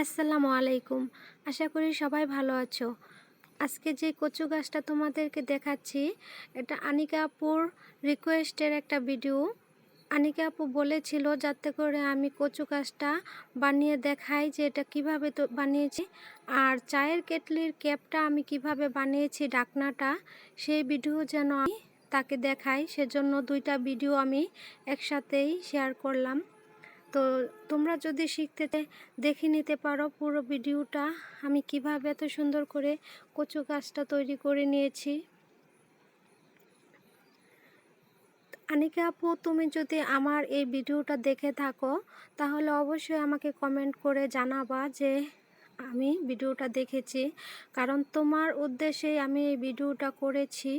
আসসালামু আলাইকুম। আশা করি সবাই ভালো আছো। আজকে যে কচু গাছটা তোমাদেরকে দেখাচ্ছি, এটা আনিকা আপুর রিকোয়েস্টের একটা ভিডিও আনিকা আপু বলেছিল যাতে করে আমি কচু গাছটা বানিয়ে দেখাই যে এটা কীভাবে তো বানিয়েছি। আর চায়ের কেটলির ক্যাপটা আমি কীভাবে বানিয়েছি, ডাকনাটা, সেই ভিডিও যেন আমি তাকে দেখাই, সেজন্য দুইটা ভিডিও আমি একসাথেই শেয়ার করলাম। তো তোমরা যদি শিখতে দেখে নিতে পারো পুরো ভিডিওটা। আমি কীভাবে এত সুন্দর করে কচু গাছটা তৈরি করে নিয়েছি। আনিকা আপু, তুমি যদি আমার এই ভিডিওটা দেখে থাকো, তাহলে অবশ্যই আমাকে কমেন্ট করে জানাবা যে আমি ভিডিওটা দেখেছি। কারণ তোমার উদ্দেশ্যেই আমি এই ভিডিওটা করেছি।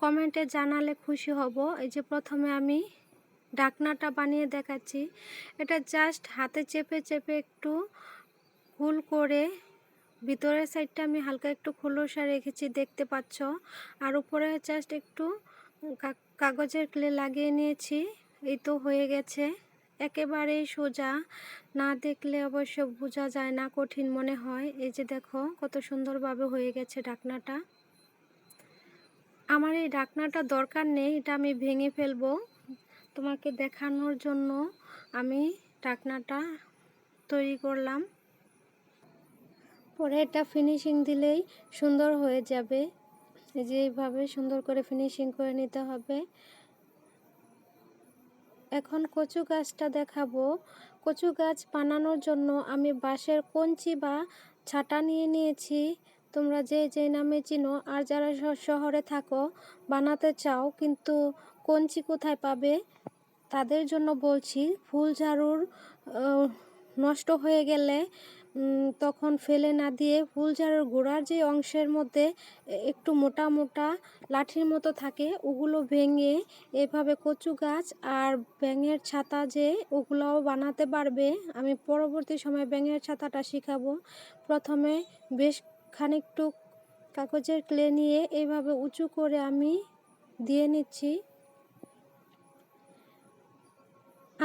কমেন্টে জানালে খুশি হব। এই যে প্রথমে আমি ডাকনাটা বানিয়ে দেখাচ্ছি। এটা জাস্ট হাতে চেপে চেপে একটু গোল করে ভিতরের সাইডটা আমি হালকা একটু খোলসা রেখেছি, দেখতে পাচ্ছ। আর উপরে জাস্ট একটু কাগজের ক্লে লাগিয়ে নিয়েছি, এই তো হয়ে গেছে। একেবারেই সোজা, না দেখলে অবশ্য বোঝা যায় না, কঠিন মনে হয়। এই যে দেখো, কত সুন্দরভাবে হয়ে গেছে ডাকনাটা আমার এই ডাকনাটা দরকার নেই, এটা আমি ভেঙে ফেলব। তোমাকে দেখানোর জন্য আমি টাকনাটা তৈরি করলাম। পরে এটা ফিনিশিং দিলেই সুন্দর হয়ে যাবে। এই যে এইভাবে সুন্দর করে ফিনিশিং করে নিতে হবে। এখন কচু গাছটা দেখাবো। কচু গাছ বানানোর জন্য আমি বাঁশের কঞ্চি বা ছাটা নিয়ে নিয়েছি। তোমরা যে যে নামে চিনো আর যারা শহরে থাকো, বানাতে চাও, কিন্তু কঞ্চি কোথায় পাবে? তাদের জন্য বলছি, ফুল ঝাড়ুর নষ্ট হয়ে গেলে তখন ফেলে না দিয়ে ফুল ঝাড়ুর গোড়ার যে অংশের মধ্যে একটু মোটা মোটা লাঠির মতো থাকে, ওগুলো ভেঙে এভাবে কচু গাছ আর ব্যাঙের ছাতা যে ওগুলোও বানাতে পারবে, আমি পরবর্তী সময় ব্যাঙের ছাতাটা শিখাবো। প্রথমে বেশ খানিকটু কাগজের ক্লে নিয়ে এইভাবে উঁচু করে আমি দিয়ে নিচ্ছি।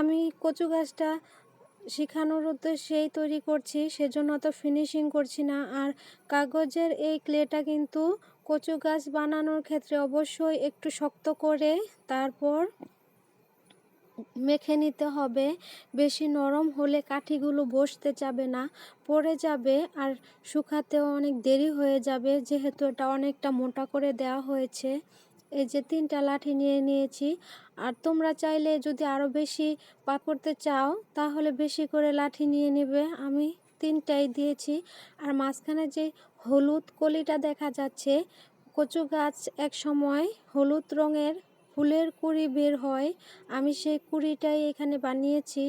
আমি কচু গাছটা শেখানোর উদ্দেশ্যেই তৈরি করছি, সেজন্য অত ফিনিশিং করছি না। আর কাগজের এই ক্লেটা কিন্তু কচু গাছ বানানোর ক্ষেত্রে অবশ্যই একটু শক্ত করে তারপর মেখে নিতে হবে। বেশি নরম হলে কাঠিগুলো বসতে যাবে না, পড়ে যাবে আর শুকাতেও অনেক দেরি হয়ে যাবে, যেহেতু এটা অনেকটা মোটা করে দেওয়া হয়েছে। এই যে তিনটা লাঠি নিয়ে নিয়েছি। আর তোমরা চাইলে যদি আরও বেশি পা করতে চাও, তাহলে বেশি করে লাঠি নিয়ে নেবে। আমি তিনটাই দিয়েছি। আর মাঝখানে যে হলুদ কলিটা দেখা যাচ্ছে, কচু গাছ এক সময় হলুদ রঙের ফুলের কুড়ি বের হয়। আমি সেই কুড়িটাই এখানে বানিয়েছি।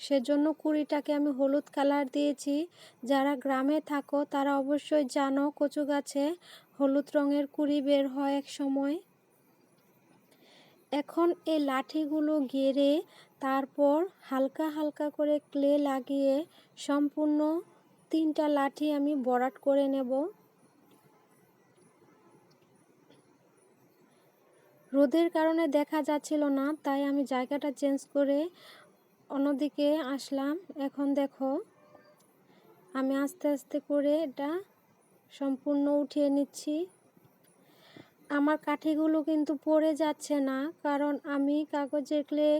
সেজন্য কুড়িটাকে আমি হলুদ কালার দিয়েছি। যারা গ্রামে থাকো, তারা অবশ্যই জানো কচু গাছে হলুদ রঙের কুড়ি বের হয় এক সময়। এখন এই লাঠিগুলো গেড়ে তারপর হালকা হালকা করে ক্লে লাগিয়ে সম্পূর্ণ তিনটা লাঠি আমি বরাট করে নেব। রোদের কারণে দেখা যাচ্ছিল না, তাই আমি জায়গাটা চেঞ্জ করে অন্যদিকে আসলাম। এখন দেখো, আমি আস্তে আস্তে করে এটা সম্পূর্ণ উঠিয়ে নিচ্ছি। আমার কাঠিগুলো কিন্তু পড়ে যাচ্ছে না, কারণ আমি কাগজের ক্লে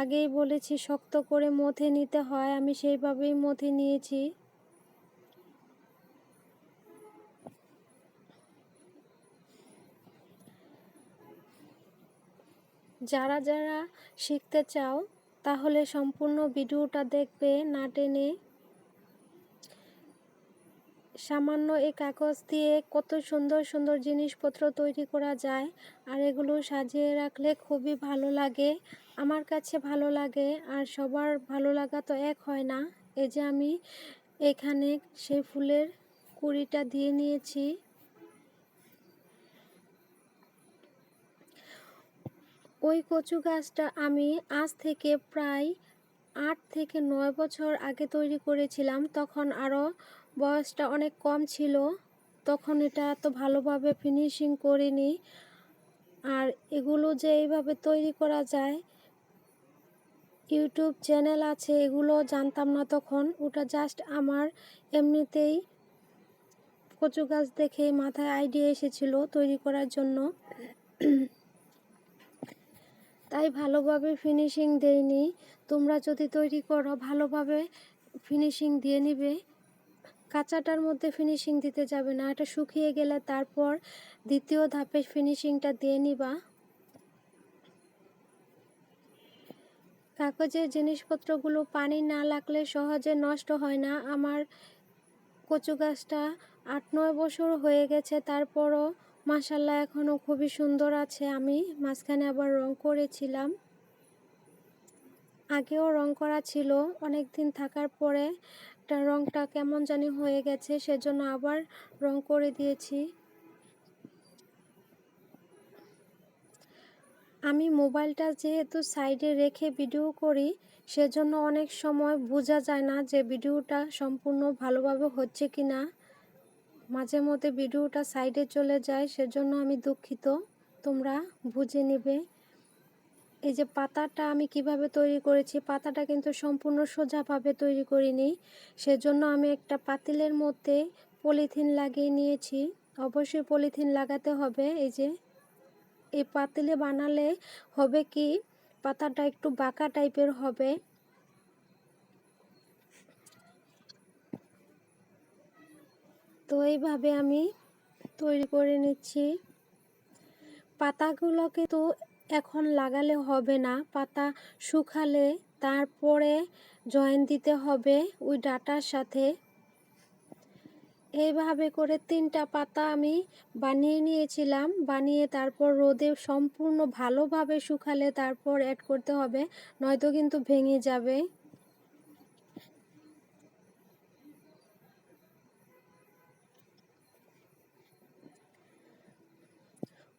আগেই বলেছি শক্ত করে মথে নিতে হয়, আমি সেইভাবেই মথে নিয়েছি। যারা যারা শিখতে চাও তাহলে সম্পূর্ণ ভিডিওটা দেখবে না টেনে। সামান্য এই কাগজ দিয়ে কত সুন্দর সুন্দর জিনিসপত্র তৈরি করা যায়, আর এগুলো সাজিয়ে রাখলে খুবই ভালো লাগে। আমার কাছে ভালো লাগে, আর সবার ভালো লাগা তো এক হয় না। এই যে আমি এখানে সেই ফুলের কুড়িটা দিয়ে নিয়েছি। ওই কচু গাছটা আমি আজ থেকে প্রায় আট থেকে নয় বছর আগে তৈরি করেছিলাম। তখন আরও বয়সটা অনেক কম ছিল। তখন এটা এত ভালোভাবে ফিনিশিং করিনি। আর এগুলো যে এইভাবে তৈরি করা যায়, ইউটিউব চ্যানেল আছে, এগুলো জানতাম না তখন। ওটা জাস্ট আমার এমনিতেই কচু গাছ দেখে মাথায় আইডিয়া এসেছিল তৈরি করার জন্য। তাই ভালোভাবে ফিনিশিং দেইনি। তোমরা যদি তৈরি করো, ভালোভাবে ফিনিশিং দিয়ে নিবে। কাঁচাটার মধ্যে ফিনিশিং দিতে যাবে না, এটা শুকিয়ে গেলে তারপর দ্বিতীয় ধাপে ফিনিশিংটা দিয়ে নিবা। কাগজের জিনিসপত্রগুলো পানি না লাগলে সহজে নষ্ট হয় না। আমার কচু গাছটা আট নয় বছর হয়ে গেছে, তারপরও মাসাল্লাহ এখনও খুবই সুন্দর আছে। আমি মাঝখানে আবার রং করেছিলাম। আগেও রং করা ছিল অনেক দিন থাকার পরে রংটা কেমন জানি হয়ে গেছে, সেজন্য আবার রং করে দিয়েছি। আমি মোবাইলটা যেহেতু সাইডে রেখে ভিডিও করি, সেজন্য অনেক সময় বোঝা যায় না যে ভিডিওটা সম্পূর্ণ ভালোভাবে হচ্ছে কি না মাঝে মধ্যে ভিডিওটা সাইডে চলে যায়, সেজন্য আমি দুঃখিত। তোমরা বুঝে নেবে। এই যে পাতাটা আমি কীভাবে তৈরি করেছি, পাতাটা কিন্তু সম্পূর্ণ সোজাভাবে তৈরি করিনি। সেজন্য আমি একটা পাতিলের মধ্যে পলিথিন লাগিয়ে নিয়েছি। অবশ্যই পলিথিন লাগাতে হবে। এই যে, এই পাতিলে বানালে হবে কি, পাতাটা একটু বাঁকা টাইপের হবে। তো এইভাবে আমি তৈরি করে নিচ্ছি। পাতাগুলোকে তো এখন লাগালে হবে না, পাতা শুকালে তারপরে জয়েন দিতে হবে ওই ডাটার সাথে। এইভাবে করে তিনটা পাতা আমি বানিয়ে নিয়েছিলাম, বানিয়ে তারপর রোদে সম্পূর্ণ ভালোভাবে শুকালে তারপর অ্যাড করতে হবে, নয়তো কিন্তু ভেঙে যাবে।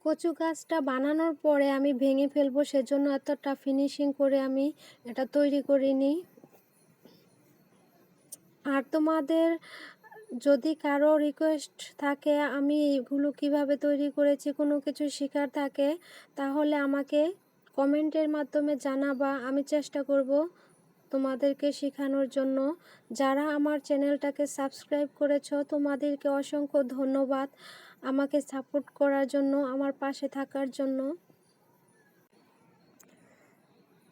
কচু গাছটা বানানোর পরে আমি ভেঙে ফেলব, সেজন্য এতটা ফিনিশিং করে আমি এটা তৈরি করিনি আর তোমাদের যদি কারও রিকোয়েস্ট থাকে, আমি এগুলো কীভাবে তৈরি করেছি, কোনো কিছু শেখার থাকে, তাহলে আমাকে কমেন্টের মাধ্যমে জানাবা, আমি চেষ্টা করব। তোমাদেরকে শেখানোর জন্য। যারা আমার চ্যানেলটাকে সাবস্ক্রাইব করেছ, তোমাদেরকে অসংখ্য ধন্যবাদ আমাকে সাপোর্ট করার জন্য, আমার পাশে থাকার জন্য।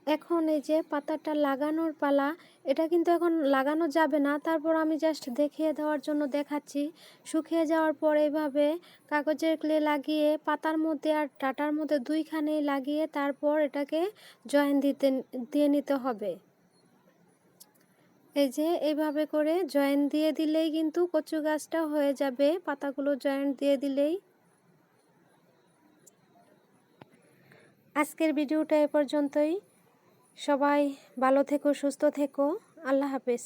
এখন এই যে পাতাটা লাগানোর পালা, এটা কিন্তু এখন লাগানো যাবে না। তারপর আমি জাস্ট দেখিয়ে দেওয়ার জন্য দেখাচ্ছি। শুকিয়ে যাওয়ার পর এইভাবে কাগজের ক্লে লাগিয়ে, পাতার মধ্যে আর টাটার মধ্যে দুইখানেই লাগিয়ে তারপর এটাকে জয়েন দিতে, দিয়ে নিতে হবে। এই যে এইভাবে করে জয়েন্ট দিয়ে দিলেই কিন্তু কচু গাছটা হয়ে যাবে, পাতাগুলো জয়েন্ট দিয়ে দিলেই। আজকের ভিডিওটা এ পর্যন্তই। সবাই ভালো থেকো, সুস্থ থেকো। আল্লাহ হাফেজ।